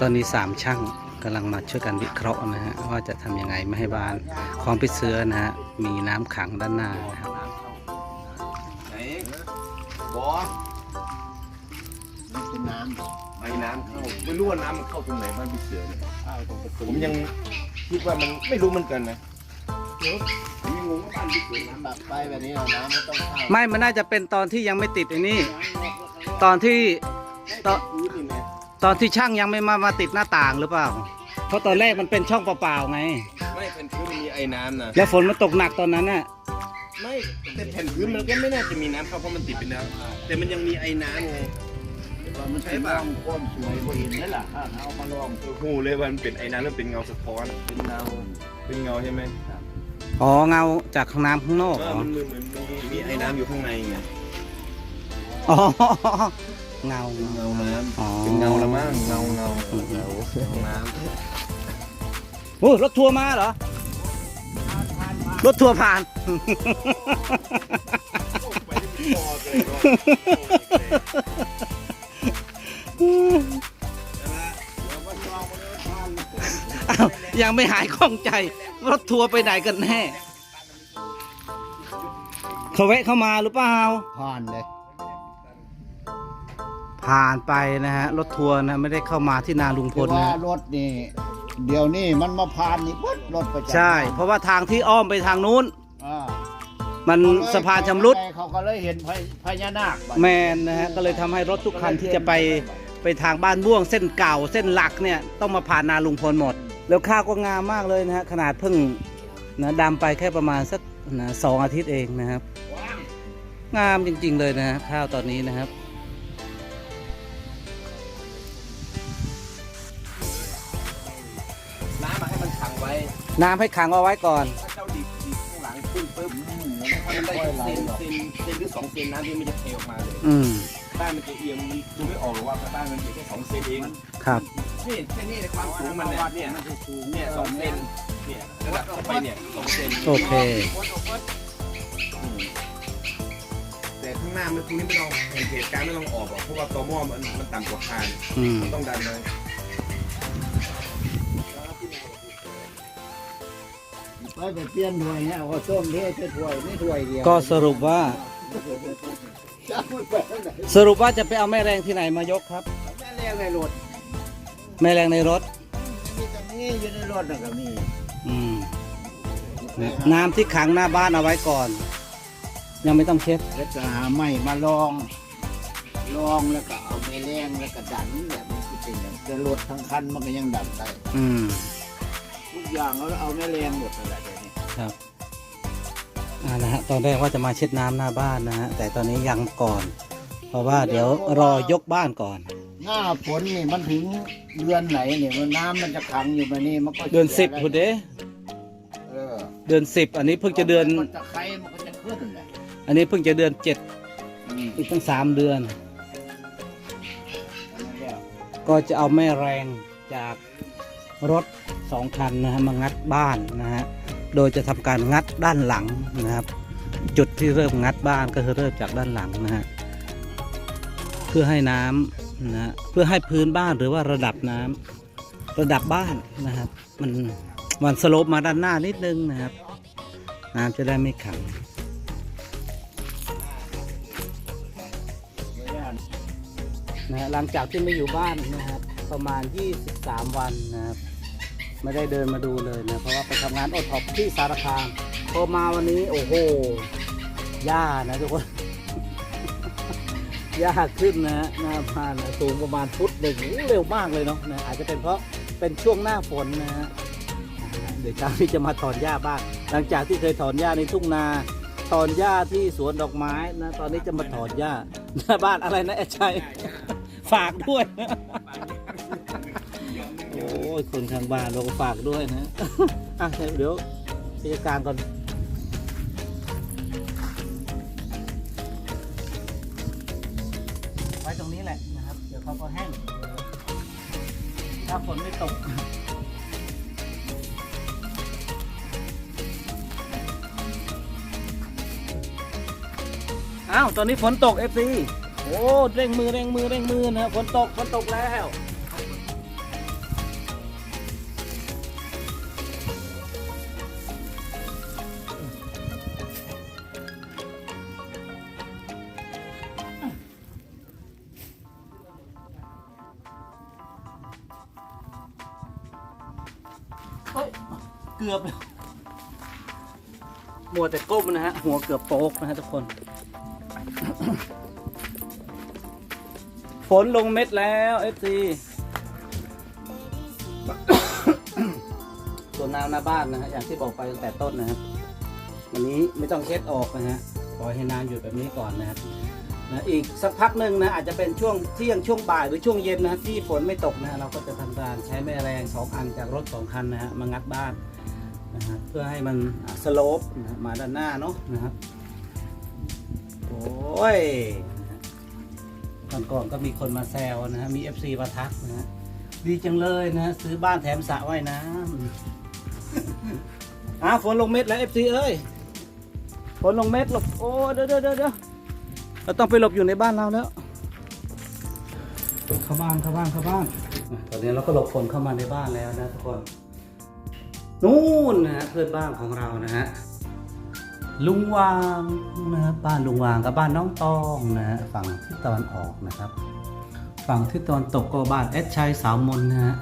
ตอนนี้สามช่างกำลังมาช่วยกันวิเคราะห์นะฮะว่าจะทำยังไงไม่ให้บ้านของพิเสือนะฮะมีน้ำขังด้านหน้านะครับไหนบอสมันเป็นน้ำไอ้น้ำเข้าไม่รู้ว่าน้ำมันเข้าตรงไหนบ้านพี่เสือเนี่ยำข้าวตรงประตูผมยังคิดว่ามันไม่รู้เหมือนกันนะเดี๋ยวผมยังงงว่าบ้านพี่เสือน้ำตักไปแบบนี้เอาน้ำไม่ต้องเข้าไม่มันน่าจะเป็นตอนที่ยังไม่ติดไอ้นี่ ตอนที่ ตอนพื้นนี่นะตอนที่ช่างยังไม่มามาติดหน้าต่างหรือเปล่า เพราะตอนแรกมันเป็นช่องเปล่าๆไง ไม่แผ่นพื้นมันมีไอ้น้ำนะแล้วฝนมันตกหนักตอนนั้นน่ะ ไม่แต่แผ่นพื้นมันก็ไม่น่าจะมีน้ำเข้าเพราะมันติดไปแล้วแต่มันยังมีไอ้น้ำไงมันใช้ลองความสวยบ่เห็นได้ล่ะถ้าเอามาลองโอ้โหเลยว่ามันเป็นไอ้น้ำแล้วเป็นเงาสะท้อนเป็นเงาเป็นเงาใช่ไหมอ๋อเงาจากข้างน้ำข้างนอกเอเหรออมันเหมือนเหมือนมีมีไอ้น้ำอยู่ข้างในไง อ๋อ เงาเงาน้อ๋อำเป็นเงาละมั้งเงาเงาเงาน้โอ้รถทัวร์มาเหรอ รถทัวร์ผ่านอ้าวยังไม่หายข้องใจ รถทัวร์ไปไหนกันแน่เขาแวะเข้ามาหรือเปล่าผ่านเลย ผ่านไปนะฮะรถทัวร์นะไม่ได้เข้ามาที่นาลุงพลแต่นะว่าฮะรถนี่ เดี๋ยวนี้มันมาผ่านนี่ปุ๊บรถประจำใช่ เพราะว่าทางที่อ้อมไปทางนู้น อ่ามันสะพานชำรุดเขาก็เลยเห็นพญพญานาคแมนนะฮะก็เลยทำให้รถทุกคันที่จะไปไปทางบ้านม่วง เส้นเก่าเส้นหลักเนี่ยต้องมาผ่านนาลุงพลหมด แล้วข้าวก็งามมากเลยนะฮะขนาดเพิ่งนะดำไปแค่ประมาณสักนะสองอาทิตย์เองนะครับ งามจริง ๆ เลยนะฮะข้าวตอนนี้นะครับ ไว้น้ำให้ขังเอาไว้ก่อน ถ้าเจ้าดีดดีดข้างหลังขึ้นปุ๊บอืมถ้ามันได้ค่อยไหลเซนเซนเซนหรือสองเซนน้ำที่มันจะเทออกมาเลยอืมบ้านมันจะเอียงมันดูไม่ออกหรอกว่าบ้านมันอยู่แค่สองเซนเองครับ นี่แค่นี้ในความสูงมันเนี่ยเนี่ยมันจะสูงเนี่ยสองเซนเนี่ยระดับเข้าไปเนี่ยสองเซนโอเค แต่ข้างหน้ามันตรงนี้ไม่ต้องแผ่นเพจกลางไม่ต้องออกหรอกเพราะว่าตัวหม้อมันมันต่ำกว่าคานอืม มันต้องดันเลย ไปไปเปลี่ยนถ้วยเนี่ยเอาส้มเทใส่ถ้วยนี่ถ้วยเดียวก็สรุปว่า จะพูดไปทางไหนสรุปว่าจะไปเอาแม่แรงที่ไหนมายกครับ แม่เลี้ยงในรถแม่แรงในรถ มีแต่นี่อยู่ในรถน่ะก็มีอืมน้ำที่ขังหน้าบ้านเอาไว้ก่อน ยังไม่ต้องเช็ด แล้วก็หาไม้มาลอง ลองแล้วก็เอาไปแรงแล้วก็ดันแบบนี้คือเป็นอย่างแต่รถทั้งคันมันก็ยังดันได้อืมทุก อย่างเราเอาแม่แรงหมดนั่นแหละเดี๋ยวนี้ครับอ่านะฮะตอนแรกว่าจะมาเช็ดน้ำหน้าบ้านนะฮะแต่ตอนนี้ยังก่อน เพราะว่าเดี๋ยวรอยกบ้านก่อน หน้าฝนนี่มันถึงเดือนไหนเนี่ยมันน้ำมันจะขังอยู่มานี่มันก็เดือนสิบสียพุดเด้เออเดือนสิบอันนี้เพิ่งจะเดือน มันจะไข่มันก็จะขึ้นแหละอันนี้เพิ่งจะเดือนเจ็ดอืมอีกตั้งสามเดือนนั่นแหละก็จะเอาแม่แรงจาก รถสองคันนะฮะมางัดบ้านนะฮะโดยจะทำการงัดด้านหลังนะครับ จุดที่เริ่มงัดบ้านก็คือเริ่มจากด้านหลังนะฮะเพื่อให้น้ำนะฮะเพื่อให้พื้นบ้านหรือว่าระดับน้ำระดับบ้านนะครับ มันมันสโลปมาด้านหน้านิดนึงนะครับ น้ำจะได้ไม่ขังนะฮะหลังจากที่ไม่อยู่บ้านนะครับ ประมาณ 23 วันนะครับ ไม่ได้เดินมาดูเลยนะเพราะว่าไปทำงานอดท็อปที่สารคามพอมาวันนี้โอ้โหหญ้านะทุกคนหญ้าขึ้นนะฮะหน้าบ้านนะสูงประมาณฟุตหนึ่งเร็วมากเลยเนาะนะอาจจะเป็นเพราะเป็นช่วงหน้าฝนนะฮะเดี๋ยวเช้านี้จะมาถอนหญ้าบ้างหลังจากที่เคยถอนหญ้าในทุ่งนาถอนหญ้าที่สวนดอกไม้นะตอนนี้จะมาถอนหญ้าหน้าบ้านอะไรนะแอชัยฝากด้วย ยคนทางบ้านเราก็ฝากด้วยนะ อะเดี๋ยวพิจการก่อนไว้ตรงนี้แหละนะครับ เดี๋ยวเขาก็แห้งถ้าฝนไม่ตกอ้าว ตอนนี้ฝนตกเอฟซีโอ้ เร่งมือ เร่งมือ เร่งมือนะ ฝนตก ฝนตกแล้ว กือบมัวแต่ก้มนะฮะ หัวเกือบโป๊กนะฮะทุกคน ฝนลงเม็ดแล้วเอฟซีส่วนน้ำหน้าบ้านนะฮะ อย่างที่บอกไปตั้งแต่ต้นนะครับ วันนี้ไม่ต้องเช็ดออกนะฮะ ปล่อยให้น้ำหยุดแบบนี้ก่อนนะครับนะอีกสักพักหนึ่งนะอาจจะเป็นช่วงเที่ยงช่วงบ่ายหรือช่วงเย็นนะที่ฝนไม่ตกนะฮะเราก็จะทำการใช้แม่แรงสองอันจากรถสองคันนะฮะมางัดบ้าน นะฮะเพื่อให้มันสโลปนะมาด้านหน้าเนาะนะครับโอ้ยตอนก่อนก็มีคนมาแซวนะฮะมี FC มาทักนะฮะดีจังเลยนะ ซื้อบ้านแถมสระว่ายน้ำอ่าฝนลงเม็ดแล้ว FC เอ้ยฝนลงเม็ดหลบโอ้เดี๋ยวเดี๋ยวเดี๋ยวเราต้องไปหลบอยู่ในบ้านเราแล้วเข้าบ้านเข้าบ้านเข้าบ้านตอนนี้เราก็หลบฝนเข้ามาในบ้านแล้วนะทุกคน นู่นนะฮะเพื่อนบ้านของเรานะฮะลุงวางนะครับบ้านลุงวางกับบ้านน้องตองนะฮะฝั่งที่ตะวันออกนะครับ ฝั่งที่ตะวันตกก็บ้านเอสชัยสาวมนนะฮะ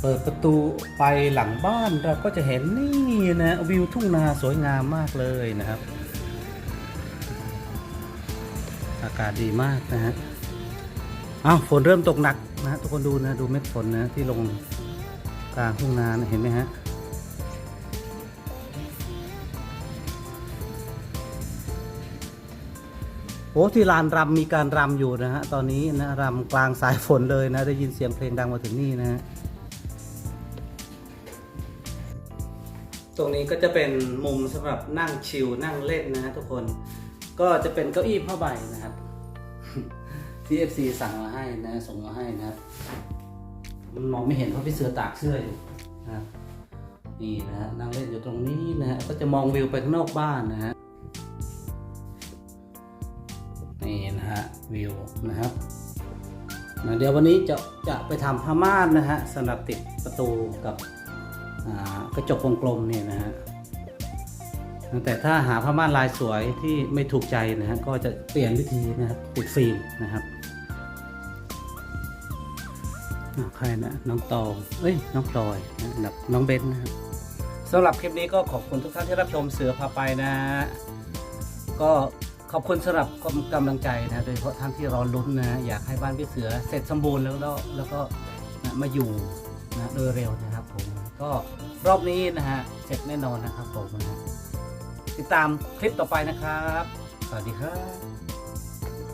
เปิดประตูไปหลังบ้านเราก็จะเห็นนี่นะวิวทุ่งนาสวยงามมากเลยนะครับ อากาศดีมากนะฮะอ้าวฝนเริ่มตกหนักนะฮะทุกคนดูนะดูเม็ดฝนนะที่ลง ลางทุ่งนานเห็นไหมฮะโอ้ที่ลานรำมีการรำอยู่นะฮะตอนนี้นะรำกลางสายฝนเลยนะได้ยินเสียงเพลงดังมาถึงนี่นะฮะตรงนี้ก็จะเป็นมุมสำหรับนั่งชิลนั่งเล่นนะฮะทุกคนก็จะเป็นเก้าอี้ผ้าใบนะครับที่ FC สั่งมาให้นะส่งมาให้นะครับ มันมองไม่เห็นเพราะพี่เสือตากเสื้ออยู่นะนี่นะฮะนั่งเล่นอยู่ตรงนี้นะฮะก็จะมองวิวไปข้างนอกบ้านนะฮะนี่นะฮะวิวนะครับนะเดี๋ยววันนี้จะจะไปทำผ้าม่านนะฮะสำหรับติดประตูกับกระจกวงกลมเนี่ยนะฮะแต่ถ้าหาผ้าม่านลายสวยที่ไม่ถูกใจนะฮะก็จะเปลี่ยนวิธีนะครับติดฟิล์มนะครับ ใครนะน้องตองเอ้ย น้องพลอยนะกับน้องเบนนะครับสำหรับคลิปนี้ก็ขอบคุณทุกท่านที่รับชมเสือพาไปนะ ก็ขอบคุณสำหรับกำลังใจนะโดยเฉพาะท่านที่รอลุ้นนะ อยากให้บ้านพี่เสือเสร็จสมบูรณ์แล้วแล้วแล้วก็นะมาอยู่นะโดยเร็วนะครับผมก็รอบนี้นะฮะเสร็จแน่นอนนะครับผมนะติดตามคลิปต่อไปนะครับ สวัสดีครับ